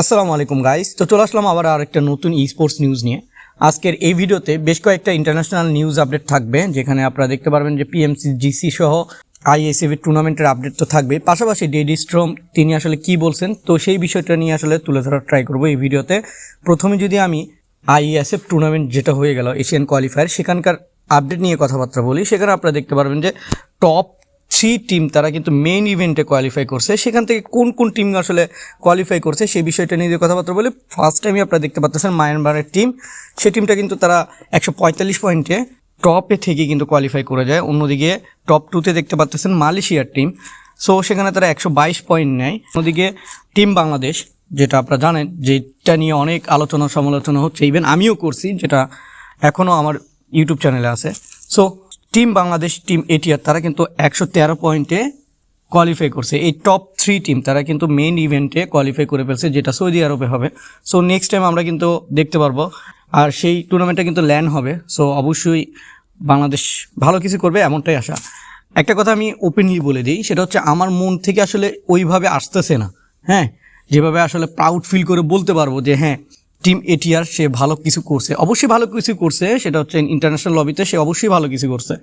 আসসালামু আলাইকুম গাইস তো চলে আসলাম আবার আর একটা নতুন ই স্পোর্টস নিউজ নিয়ে। আজকের এই ভিডিওতে বেশ কয়েকটা ইন্টারন্যাশনাল নিউজ আপডেট থাকবে, যেখানে আপনারা দেখতে পারবেন যে পিএমসি জিসি সহ আইএসএফ টুর্নামেন্টের আপডেট তো থাকবে পাশাপাশি ডেডি স্ট্রোম তিনি আসলে কি বলছেন, তো সেই বিষয়টা নিয়ে আসলে তুলে ধরার ট্রাই করব এই ভিডিওতে। প্রথমে যদি আমি আইএসএফ টুর্নামেন্ট যেটা হয়ে গেল এশিয়ান কোয়ালিফায়ার সেখানকার আপডেট নিয়ে কথাবার্তা বলি, সেখানে আপনারা দেখতে পারবেন যে টপ থ্রি টিম তারা কিন্তু মেইন ইভেন্টে কোয়ালিফাই করছে। সেখান থেকে কোন কোন টিম আসলে কোয়ালিফাই করছে সেই বিষয়টা নিয়ে কথাবার্তা বলি ফার্স্ট টাইমে আপনারা দেখতে পাচ্ছেন মায়ানমারের টিম সেই টিমটা কিন্তু তারা একশো পঁয়তাল্লিশ পয়েন্টে টপে থেকে কিন্তু কোয়ালিফাই করে যায়। অন্যদিকে টপ টুতে দেখতে পাচ্ছেন মালয়েশিয়ার টিম সো সেখানে তারা একশো বাইশ পয়েন্ট নেয়। অন্যদিকে টিম বাংলাদেশ, যেটা আপনারা জানেন, যেটা নিয়ে অনেক আলোচনা সমালোচনা হচ্ছে। ইভেন আমিও করছি, যেটা এখনও আমার ইউটিউব চ্যানেলে আছে। So team Bangladesh team ATR তারা কিন্তু একশো তেরো পয়েন্টে কোয়ালিফাই করছে। এই টপ থ্রি টিম তারা কিন্তু মেইন ইভেন্টে কোয়ালিফাই করে ফেলছে, যেটা সৌদি আরবে হবে। সো নেক্সট টাইম আমরা কিন্তু দেখতে পারব। আর সেই টুর্নামেন্টটা কিন্তু ল্যান্ড হবে। সো অবশ্যই বাংলাদেশ ভালো কিছু করবে, এমনটাই আশা। একটা কথা আমি ওপেনলি বলে দিই, সেটা হচ্ছে আমার মন থেকে আসলে ওইভাবে আসতেছে না। হ্যাঁ? যেভাবে আসলে প্রাউড ফিল করে বলতে পারব যে হ্যাঁ টিম এটিআর, সে ভালো কিছু করছে। অবশ্যই ভালো কিছু করছে, সেটা হচ্ছে ইন্টারন্যাশনাল লবিতে সে অবশ্যই ভালো কিছু করছে।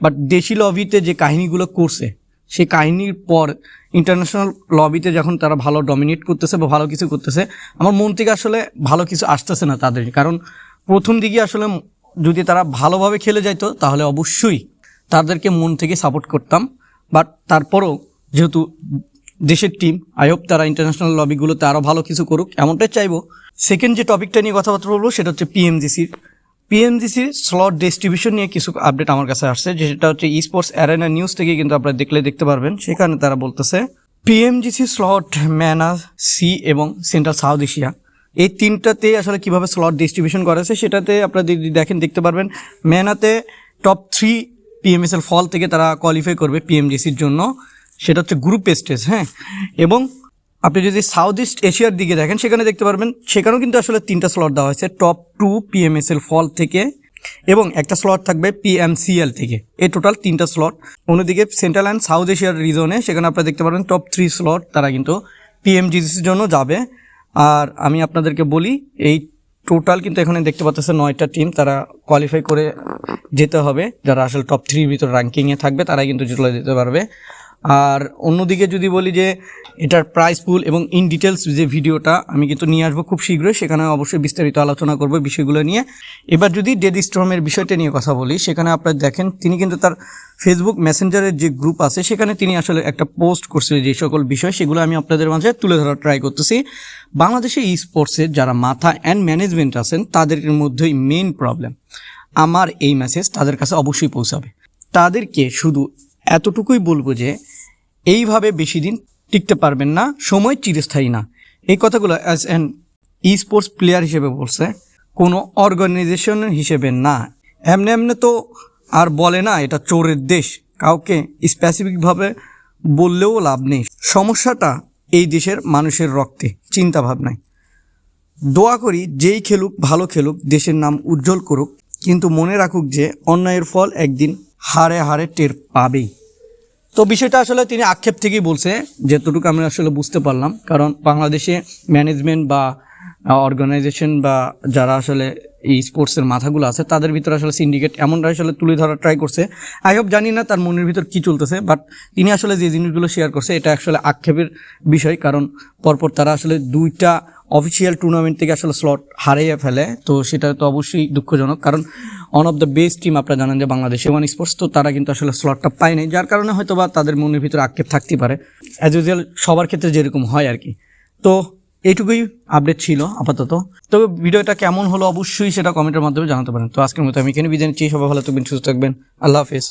বাট দেশি লবিতে যে কাহিনীগুলো করছে সেই কাহিনীর পর ইন্টারন্যাশনাল লবিতে যখন তারা ভালো ডমিনেট করতেছে বা ভালো কিছু করতেছে, আমার মন থেকে আসলে ভালো কিছু আসতেছে না তাদের। কারণ প্রথম দিকে আসলে যদি তারা ভালোভাবে খেলে যাইতো, তাহলে অবশ্যই তাদেরকে মন থেকে সাপোর্ট করতাম। বাট তারপরও যেহেতু দেশের টিম আই হোপ তারা ইন্টারন্যাশনাল লবিগুলোতে আরও ভালো কিছু করুক, এমনটাই চাইব। সেকেন্ড যে টপিকটা নিয়ে কথাবার্তা বলব, সেটা হচ্ছে পিএমজিসির পিএমজিসির স্লট ডিস্ট্রিবিউশন নিয়ে কিছু আপডেট আমার কাছে আসছে, যেটা হচ্ছে স্পোর্টস অ্যারেনা নিউজ থেকে কিন্তু আপনারা দেখলে দেখতে পারবেন। সেখানে তারা বলতেছে পিএমজিসি স্লট ম্যানা সি এবং সেন্ট্রাল সাউথ এশিয়া এই তিনটাতে আসলে কীভাবে স্লট ডিস্ট্রিবিউশন করেছে সেটাতে আপনারা যদি দেখেন, দেখতে পারবেন ম্যানাতে টপ থ্রি পিএমএসএল ফল থেকে তারা কোয়ালিফাই করবে পিএমজিসির জন্য। সেটা হচ্ছে গ্রুপ স্টেজ হ্যাঁ? এবং আপনি যদি সাউথ ইস্ট এশিয়ার দিকে দেখেন, সেখানে দেখতে পারবেন, সেখানেও কিন্তু আসলে তিনটা স্লট দেওয়া হয়েছে টপ টু পিএমএসএল ফল থেকে এবং একটা স্লট থাকবে পিএমসিএল থেকে। এই টোটাল তিনটা স্লট অন্যদিকে সেন্ট্রাল অ্যান্ড সাউথ এশিয়ার রিজনে সেখানে আপনারা দেখতে পারবেন টপ থ্রি স্লট তারা কিন্তু পিএমজিসির জন্য যাবে। আর আমি আপনাদেরকে বলি, এই টোটাল কিন্তু এখানে দেখতে পাচ্ছেন নয়টা টিম তারা কোয়ালিফাই করে যেতে হবে। যারা আসলে টপ থ্রির ভিতর র্যাঙ্কিংয়ে থাকবে, তারাই কিন্তু চলে যেতে পারবে। আর অন্যদিকে যদি বলি যে এটার প্রাইস পুল এবং ইন ডিটেলস যে ভিডিওটা আমি কিন্তু নিয়ে আসব খুব শীঘ্রই, সেখানে অবশ্যই বিস্তারিত আলোচনা করব বিষয়গুলো নিয়ে। এবার যদি ডেডি স্ট্রমের বিষয়টা নিয়ে কথা বলি, সেখানে আপনারা দেখেন তিনি কিন্তু তার ফেসবুক মেসেঞ্জারের যে গ্রুপ আছে, সেখানে তিনি আসলে একটা পোস্ট করছে যে সকল বিষয়, সেগুলো আমি আপনাদের মাঝে তুলে ধরার ট্রাই করতেছি। বাংলাদেশে ই স্পোর্টসের যারা মাথা অ্যান্ড ম্যানেজমেন্ট আছেন, তাদের মধ্যেই মেইন প্রবলেম আমার এই মেসেজ তাদের কাছে অবশ্যই পৌঁছাবে। তাদেরকে শুধু এতটুকুই বলব যে, এইভাবে বেশি দিন টিকতে পারবেন না, সময় চিরস্থায়ী না। এই কথাগুলো as an esports player হিসেবে বলছে, কোনো অর্গানাইজেশন হিসেবে না। এমনি এমনি তো আর বলে না, এটা চোরের দেশ, কাউকে স্পেসিফিকভাবে বললেও লাভ নেই। সমস্যাটা এই দেশের মানুষের রক্তে চিন্তা ভাবনায় দোয়া করি যেই খেলুক, ভালো খেলুক, দেশের নাম উজ্জ্বল করুক, কিন্তু মনে রাখুক যে অন্যায়ের ফল একদিন হারে হারে টের পাবেই। তো বিষয়টা আসলে তিনি আক্ষেপ থেকেই বলছে, যেতটুকু আমি আসলে বুঝতে পারলাম। কারণ বাংলাদেশে ম্যানেজমেন্ট বা অর্গানাইজেশন বা যারা আসলে এই স্পোর্টসের মাথাগুলো আছে, তাদের ভিতরে আসলে সিন্ডিকেট এমনটা আসলে তুলে ধরার ট্রাই করছে। আই হোপ জানি না তার মনের ভিতর কী চলতেছে বাট তিনি আসলে যে জিনিসগুলো শেয়ার করছে, এটা আসলে আক্ষেপের বিষয়, কারণ পরপর তারা আসলে দুইটা অফিসিয়াল টুর্নামেন্ট থেকে আসলে স্লট হারিয়ে ফেলে, তো সেটা তো অবশ্যই দুঃখজনক, কারণ one of the best team আপনারা জানেন যে বাংলাদেশ ওয়ান স্পোর্টস তো তারা কিন্তু আসলে স্লটটা পায় নাই, যার কারণে হয়তো বা তাদের মনের ভিতরে আক্ষেপ থাকতে পারে। অ্যাজ ইউজুয়াল সবার ক্ষেত্রে যেরকম হয় আর কি। তো এইটুকুই আপডেট ছিল আপাতত। তবে ভিডিওটা কেমন হলো অবশ্যই সেটা কমেন্টের মাধ্যমে জানাতে পারেন। তো আজকের মতো আমি এখানে বিদায় নিচ্ছি। সবাই ভালো থাকবেন, সুস্থ থাকবেন। আল্লাহ হাফিজ।